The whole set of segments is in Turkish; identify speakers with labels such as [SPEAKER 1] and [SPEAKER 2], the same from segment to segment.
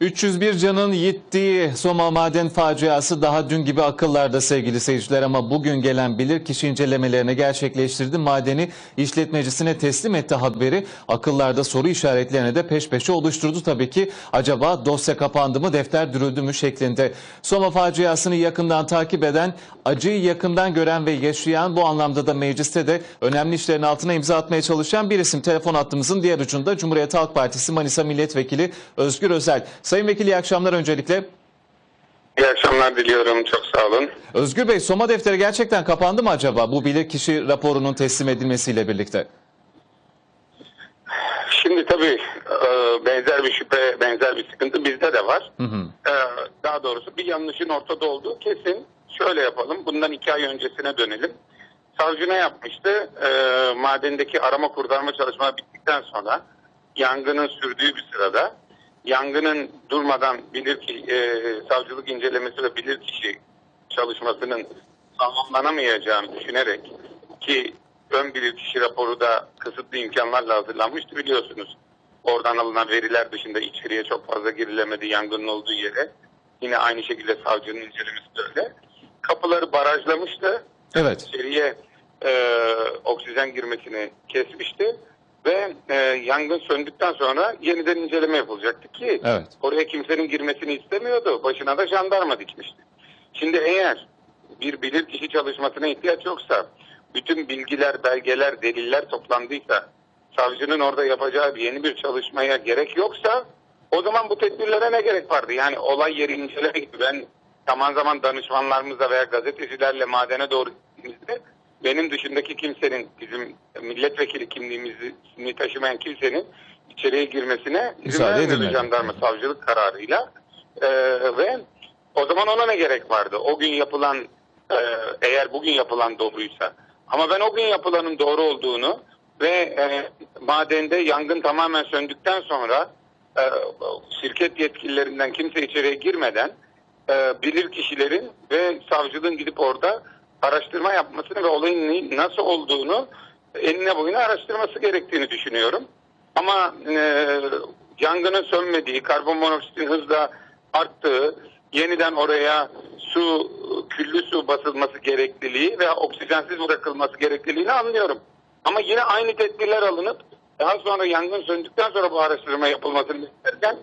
[SPEAKER 1] 301 canın gittiği Soma maden faciası daha dün gibi akıllarda sevgili seyirciler ama bugün gelen bilirkişi incelemelerini gerçekleştirdi. Madeni işletmecisine teslim etti haberi akıllarda soru işaretlerini de peş peşe oluşturdu tabii ki. Acaba dosya kapandı mı defter dürüldü mü şeklinde. Soma faciasını yakından takip eden, acıyı yakından gören ve yaşayan bu anlamda da mecliste de önemli işlerin altına imza atmaya çalışan bir isim. Telefon hattımızın diğer ucunda Cumhuriyet Halk Partisi Manisa Milletvekili Özgür Özel. Sayın Vekili iyi akşamlar öncelikle.
[SPEAKER 2] İyi akşamlar diliyorum. Çok sağ olun.
[SPEAKER 1] Özgür Bey Soma defteri gerçekten kapandı mı acaba bu bilirkişi raporunun teslim edilmesiyle birlikte?
[SPEAKER 2] Şimdi tabii e, benzer bir şüphe, benzer bir sıkıntı bizde de var.
[SPEAKER 1] Hı hı.
[SPEAKER 2] E, Daha doğrusu bir yanlışın ortada olduğu kesin. Şöyle yapalım. Bundan iki ay öncesine dönelim. Savcı ne yapmıştı? E, madendeki arama kurtarma çalışmaları bittikten sonra yangının sürdüğü bir sırada yangının durmadan bilir ki e, savcılık incelemesi ve bilirkişi çalışmasının tamamlanamayacağını düşünerek ki ön bilirkişi raporu da kısıtlı imkanlarla hazırlanmıştı biliyorsunuz. Oradan alınan veriler dışında içeriye çok fazla girilemedi yangının olduğu yere. Yine aynı şekilde savcının incelemesi de öyle. Kapıları barajlamıştı.
[SPEAKER 1] Evet.
[SPEAKER 2] İçeriye e, oksijen girmesini kesmişti. Ve e, yangın söndükten sonra yeniden inceleme yapılacaktı ki
[SPEAKER 1] Evet.
[SPEAKER 2] oraya kimsenin girmesini istemiyordu. Başına da jandarma dikmişti. Şimdi eğer bir bilirkişi çalışmasına ihtiyaç yoksa, bütün bilgiler, belgeler, deliller toplandıysa, savcının orada yapacağı bir yeni bir çalışmaya gerek yoksa, o zaman bu tedbirlere ne gerek vardı? Yani olay yeri inceleme gibi ben zaman zaman danışmanlarımızla veya gazetecilerle madene doğru gittiğimizde benim dışındaki kimsenin, bizim milletvekili kimliğimizi taşımayan kimsenin içeriye girmesine izin vermiyordu jandarma savcılık kararıyla. Ee, ve o zaman ona ne gerek vardı? O gün yapılan e, eğer bugün yapılan doğruysa. Ama ben o gün yapılanın doğru olduğunu ve e, madende yangın tamamen söndükten sonra e, şirket yetkililerinden kimse içeriye girmeden e, bilir kişilerin ve savcılığın gidip orada araştırma yapmasını ve olayın nasıl olduğunu enine boyuna araştırması gerektiğini düşünüyorum. Ama e, yangının sönmediği, karbon monoksitin hızla arttığı, yeniden oraya su, küllü su basılması gerekliliği veya oksijensiz bırakılması gerekliliğini anlıyorum. Ama yine aynı tedbirler alınıp daha sonra yangın söndükten sonra bu araştırma yapılmasını isterken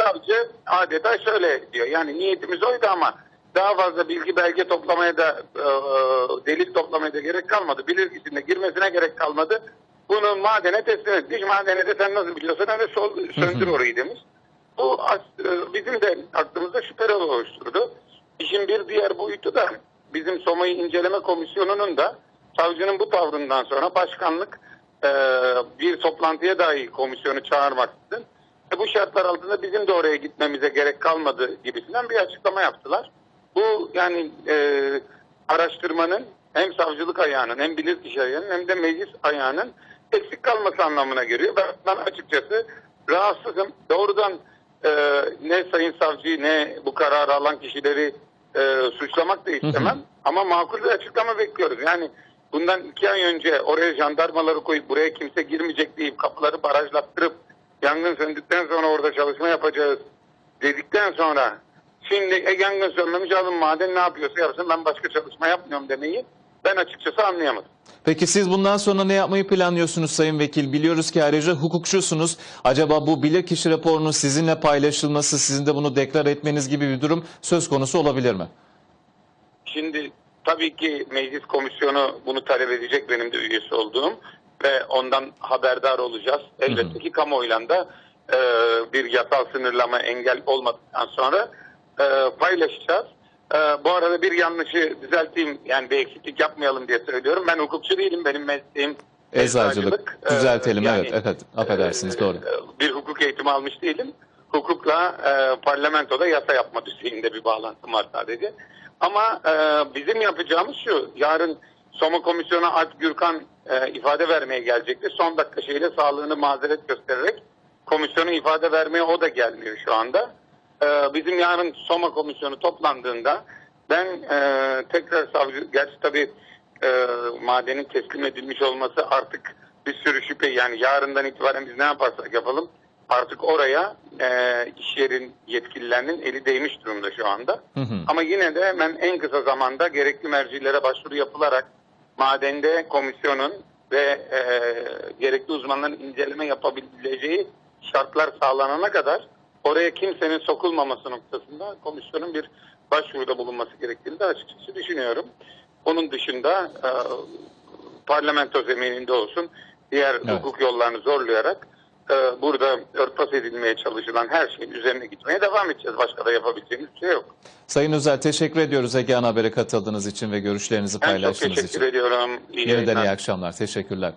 [SPEAKER 2] savcı adeta şöyle diyor. Yani niyetimiz oydu ama daha fazla bilgi belge toplamaya da e, delil toplamaya da gerek kalmadı. Bilirkişinin girmesine gerek kalmadı. Bunu madene teslim etmiş. Madene de sen nasıl biliyorsun hani sol, söndür orayı demiş. Bu e, bizim de aklımızda şüpheler oluşturdu. İşin bir diğer boyutu da bizim Soma'yı inceleme komisyonunun da savcının bu tavrından sonra başkanlık e, bir toplantıya dahi komisyonu çağırmaksızın e, bu şartlar altında bizim de oraya gitmemize gerek kalmadı gibisinden bir açıklama yaptılar. Bu yani e, araştırmanın hem savcılık ayağının hem bilirkişi ayağının hem de meclis ayağının eksik kalması anlamına geliyor. Ben ben açıkçası rahatsızım. Doğrudan e, ne sayın savcıyı ne bu kararı alan kişileri e, suçlamak da istemem. Ama makul bir açıklama bekliyoruz. Yani bundan iki ay önce oraya jandarmaları koyup buraya kimse girmeyecek deyip kapıları barajlattırıp yangın söndükten sonra orada çalışma yapacağız dedikten sonra şimdi e, yangın sönmemiş alın maden ne yapıyorsa yapsın ben başka çalışma yapmıyorum demeyi ben açıkçası anlayamadım.
[SPEAKER 1] Peki siz bundan sonra ne yapmayı planlıyorsunuz Sayın Vekil? Biliyoruz ki ayrıca hukukçusunuz. Acaba bu bilirkişi raporunun sizinle paylaşılması, sizin de bunu deklar etmeniz gibi bir durum söz konusu olabilir mi?
[SPEAKER 2] Şimdi tabii ki meclis komisyonu bunu talep edecek benim de üyesi olduğum ve ondan haberdar olacağız. Elbette ki kamuoyuyla da e, bir yasal sınırlama engel olmadıktan sonra e, paylaşacağız. E, bu arada bir yanlışı düzelteyim yani bir eksiklik yapmayalım diye söylüyorum. Ben hukukçu değilim benim mesleğim
[SPEAKER 1] Eczacılık.
[SPEAKER 2] E,
[SPEAKER 1] Düzeltelim
[SPEAKER 2] yani,
[SPEAKER 1] evet, evet. Affedersiniz
[SPEAKER 2] e,
[SPEAKER 1] doğru.
[SPEAKER 2] bir hukuk eğitimi almış değilim. Hukukla e, parlamentoda yasa yapma düzeyinde bir bağlantım var sadece. Ama e, bizim yapacağımız şu, yarın Soma Komisyonu Alp Gürkan e, ifade vermeye gelecekti. Son dakika şeyle sağlığını mazeret göstererek komisyonu ifade vermeye o da gelmiyor şu anda. E, bizim yarın Soma Komisyonu toplandığında ben e, tekrar savcı, gerçi tabii e, madenin teslim edilmiş olması artık bir sürü şüphe yani yarından itibaren biz ne yaparsak yapalım artık oraya e, iş yerin yetkililerinin eli değmiş durumda şu anda.
[SPEAKER 1] Hı hı.
[SPEAKER 2] Ama yine de ben en kısa zamanda gerekli mercilere başvuru yapılarak madende komisyonun ve e, gerekli uzmanların inceleme yapabileceği şartlar sağlanana kadar oraya kimsenin sokulmaması noktasında komisyonun bir başvuruda bulunması gerektiğini de açıkçası düşünüyorum. Onun dışında e, parlamento zemininde olsun diğer hukuk yollarını zorlayarak e, burada örtbas edilmeye çalışılan her şeyin üzerine gitmeye devam edeceğiz. Başka da yapabileceğimiz bir şey yok.
[SPEAKER 1] Sayın Özel teşekkür ediyoruz Egehan Haber'e katıldığınız için ve görüşlerinizi
[SPEAKER 2] Ben çok
[SPEAKER 1] paylaştığınız
[SPEAKER 2] teşekkür
[SPEAKER 1] için.
[SPEAKER 2] ediyorum. İyi
[SPEAKER 1] Yeniden iyi akşamlar. Teşekkürler.